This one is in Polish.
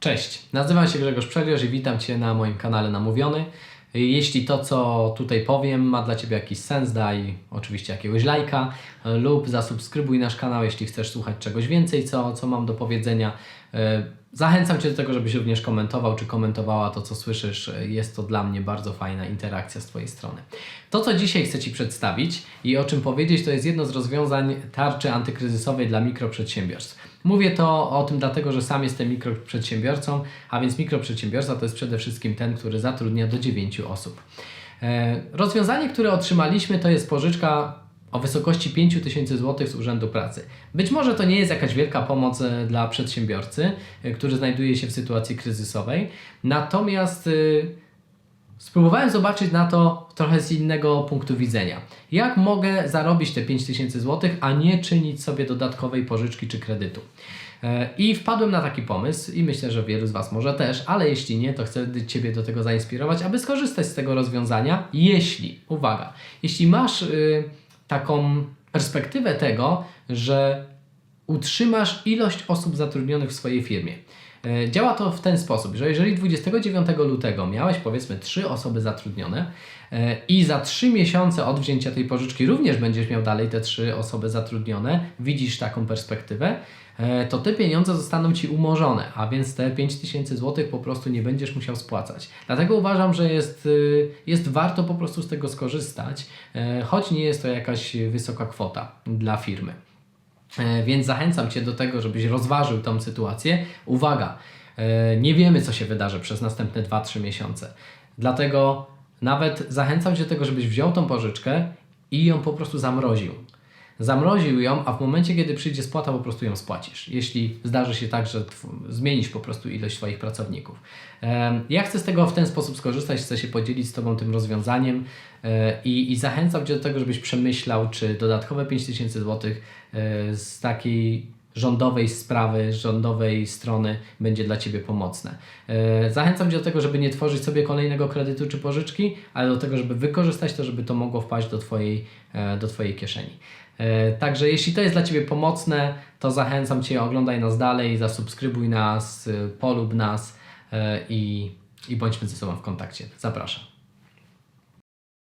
Cześć, nazywam się Grzegorz Przeliorz i witam Cię na moim kanale Namówiony. Jeśli to, co tutaj powiem, ma dla Ciebie jakiś sens, daj oczywiście jakiegoś lajka e, lub zasubskrybuj nasz kanał, jeśli chcesz słuchać czegoś więcej, co, co mam do powiedzenia. Zachęcam Cię do tego, żebyś również komentował czy komentowała to, co słyszysz. Jest to dla mnie bardzo fajna interakcja z Twojej strony. To, co dzisiaj chcę Ci przedstawić i o czym powiedzieć, to jest jedno z rozwiązań tarczy antykryzysowej dla mikroprzedsiębiorstw. Mówię to o tym dlatego, że sam jestem mikroprzedsiębiorcą, a więc mikroprzedsiębiorca to jest przede wszystkim ten, który zatrudnia do 9 osób. E, Rozwiązanie, które otrzymaliśmy, to jest pożyczka o wysokości 5000 zł z Urzędu Pracy. Być może to nie jest jakaś wielka pomoc e, dla przedsiębiorcy, e, który znajduje się w sytuacji kryzysowej, natomiast e, Spróbowałem zobaczyć na to trochę z innego punktu widzenia. Jak mogę zarobić te 5000 zł, a nie czynić sobie dodatkowej pożyczki czy kredytu? I wpadłem na taki pomysł i myślę, że wielu z Was może też, ale jeśli nie, to chcę Ciebie do tego zainspirować, aby skorzystać z tego rozwiązania, jeśli, uwaga, jeśli masz y, taką perspektywę tego, że utrzymasz ilość osób zatrudnionych w swojej firmie. E, Działa to w ten sposób, że jeżeli 29 lutego miałeś powiedzmy 3 osoby zatrudnione e, i za 3 miesiące od wzięcia tej pożyczki również będziesz miał dalej te 3 osoby zatrudnione, widzisz taką perspektywę, e, to te pieniądze zostaną Ci umorzone, a więc te 5000 zł po prostu nie będziesz musiał spłacać. Dlatego uważam, że jest, jest warto po prostu z tego skorzystać, choć nie jest to jakaś wysoka kwota dla firmy. E, Więc zachęcam Cię do tego, żebyś rozważył tą sytuację. Uwaga, e, nie wiemy, co się wydarzy przez następne 2-3 miesiące. Dlatego nawet zachęcam Cię do tego, żebyś wziął tą pożyczkę i ją po prostu zamroził. Zamroził ją, a w momencie, kiedy przyjdzie spłata, po prostu ją spłacisz. Jeśli zdarzy się tak, że zmienisz po prostu ilość swoich pracowników. Ja chcę z tego w ten sposób skorzystać, chcę się podzielić z Tobą tym rozwiązaniem e, i, i zachęcam Cię do tego, żebyś przemyślał, czy dodatkowe 5000 zł e, z takiej rządowej sprawy, rządowej strony będzie dla Ciebie pomocne. E, Zachęcam Cię do tego, żeby nie tworzyć sobie kolejnego kredytu czy pożyczki, ale do tego, żeby wykorzystać to, żeby to mogło wpaść do Twojej, e, do twojej kieszeni. E, Także jeśli to jest dla Ciebie pomocne, to zachęcam Cię, oglądaj nas dalej, zasubskrybuj nas, polub nas i, i bądźmy ze sobą w kontakcie. Zapraszam.